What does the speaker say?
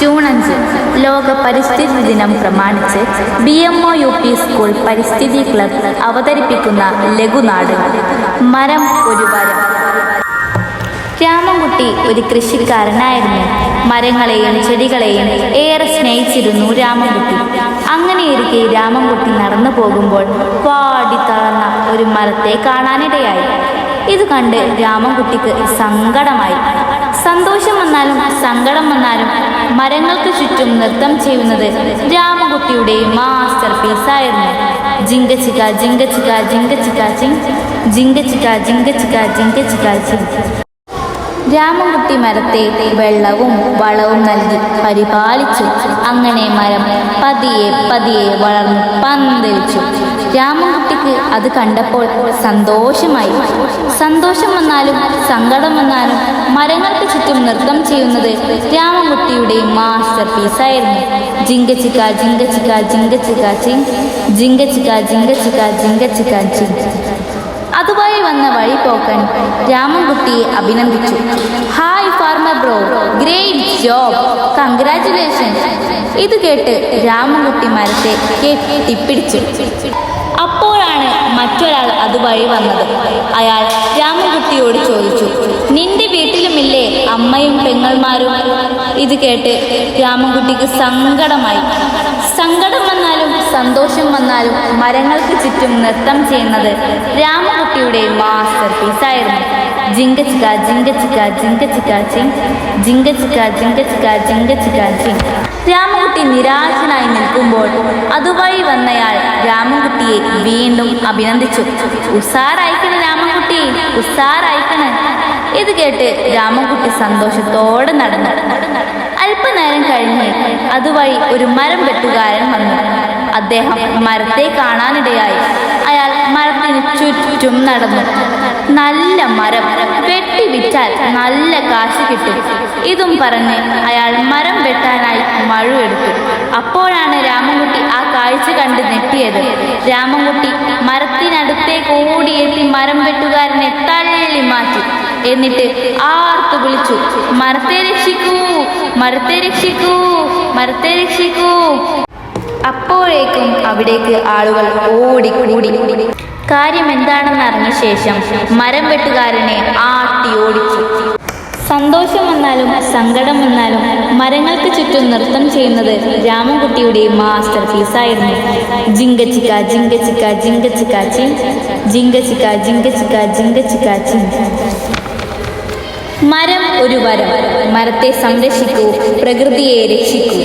June അഞ്ച് ലോക പരിസ്ഥിതി ദിനം പ്രമാണിച്ച് B M O U P school പരിസ്ഥിതി ക്ലബ് അവതരിപ്പിക്കുന്ന ലഘുനാട്. മരം ഒരു വരം. രാമൻകുട്ടി ഒരു കൃഷിക്കാരനായിരുന്നു. മരങ്ങളെയും ചെടികളെയും ഏറെ സ്നേഹിച്ചിരുന്നു രാമൻകുട്ടി. അങ്ങനെയിരിക്കെ രാമൻകുട്ടി നടന്നു പോകുമ്പോൾ പാടി തളർന്ന ഒരു മരത്തെ കാണാനിടയായി. ഇത് കണ്ട് രാമൻകുട്ടിക്ക് സങ്കടമായി. സന്തോഷം വന്നാലും സങ്കടം വന്നാലും മരങ്ങൾക്ക് ചുറ്റും നൃത്തം ചെയ്യുന്നത് രാമകുട്ടിയുടെ മാസ്റ്റർ പീസായിരുന്നു ജിങ്കച്ചിക്ക ജിങ്കച്ചിക്ക ജിങ്കച്ചിക്ക ചിങ് ജിങ്കച്ചിക്ക ജിങ്കച്ചിക്ക ജിങ്കച്ചിക്ക ചിങ് രാമകുട്ടി മരത്തെ വെള്ളവും വളവും നൽകി പരിപാലിച്ചു. അങ്ങനെ മരം പതിയെ പതിയെ വളർന്നു പന്തലിച്ചു. രാമകുട്ടിക്ക് അത് കണ്ടപ്പോൾ സന്തോഷമായി. സന്തോഷം വന്നാലും സങ്കടം വന്നാലും മരങ്ങൾക്ക് ചുറ്റും നൃത്തം ചെയ്യുന്നത് രാമൻകുട്ടിയുടെ മാസ്റ്റർ പീസായിരുന്നു ജിങ്കച്ചിക്ക ജിങ്കച്ചിക്ക ജിങ്കച്ചിക്ക ചിങ്. ജിങ്കച്ചിക്ക ജിങ്കച്ചിക്ക ജിങ്കച്ചിക്ക ചിങ്. അതുവഴി വന്ന വഴിപോക്കൻ രാമൻകുട്ടിയെ അഭിനന്ദിച്ചു. Hi farmer bro great job. Congratulations ഇത് കേട്ട് രാമൻകുട്ടി മരത്തെ കെട്ടിപ്പിടിച്ചു. അപ്പോഴാണ് മറ്റൊരാൾ അതുവഴി വന്നത്. അയാൾ രാമൻകുട്ടിയോട് ചോദിച്ചു അമ്മയും പെങ്ങൾമാരും ഇത് കേട്ട് രാമൻകുട്ടിക്ക് സങ്കടമായി. സങ്കടം വന്നാലും സന്തോഷം വന്നാലും മരങ്ങൾക്ക് ചുറ്റും നൃത്തം ചെയ്യുന്നത് രാമൻകുട്ടിയുടെ മാസ്റ്റർ പീസായിരുന്നു ജിങ്കച്ചിക്ക ജിങ്കച്ചിക്ക ജിങ്കച്ചിക്ക ചിങ് ജിങ്കച്ചിക്ക ജിങ്കച്ചിക്ക ജിങ്കച്ചിക്ക ചിങ് രാമൻകുട്ടി നിരാശനായി നിൽക്കുമ്പോൾ അതുവഴി വന്നയാൾ രാമൻകുട്ടിയെ വീണ്ടും അഭിനന്ദിച്ചു. ഉസാറായിക്കണ് രാമൻകുട്ടി ഉസാറായിക്കണ്. ഇത് കേട്ട് രാമൻകുട്ടി സന്തോഷത്തോടെ നടന്നു. അല്പനേരം കഴിഞ്ഞ് അതുവഴി ഒരു മരം വെട്ടുകാരൻ വന്നു. അദ്ദേഹം മരത്തെ കാണാനിടയായി. അയാൾ മരത്തിന് ചുറ്റും നടന്നു. നല്ല മരം വെട്ടി വിറ്റാൽ നല്ല കാശ് കിട്ടും. ഇതും പറഞ്ഞ് അയാൾ മരം വെട്ടാനായി മഴുവെടുത്തു അപ്പോഴാണ് രാമൻകുട്ടി ആ കാഴ്ച കണ്ട് ഞെട്ടിയത്. രാമൻകുട്ടി മരത്തിനടുത്തേക്ക് ഓടിയെത്തി മരം വെട്ടുകാരനെ തള്ളി മാറ്റി. എന്നിട്ട് ആർത്തു വിളിച്ചു മരത്തെ രക്ഷിക്കൂ മരത്തെ രക്ഷിക്കൂ മരത്തെ രക്ഷിക്കൂ. അപ്പോഴേക്കും അവിടേക്ക് ആളുകൾ ഓടിക്കൂടി കാര്യം എന്താണെന്ന് അറിഞ്ഞ ശേഷം മരം വെട്ടുകാരനെ ആട്ടി ഓടിച്ചു. സന്തോഷം വന്നാലും സങ്കടം വന്നാലും മരങ്ങൾക്ക് ചുറ്റും നൃത്തം ചെയ്യുന്നത് രാമൻകുട്ടിയുടെ മാസ്റ്റർ പീസായിരുന്നു ജിങ്കച്ചിക്ക ജിങ്കച്ചിക്ക ജിങ്കച്ചിക്ക ചിങ് ജിങ്കച്ചിക്ക ജിങ്കച്ചിക്ക ജിങ്കച്ചിക്ക ചിങ് മരം ഒരു വരം. മരത്തെ സംരക്ഷിക്കൂ പ്രകൃതിയെ രക്ഷിക്കൂ.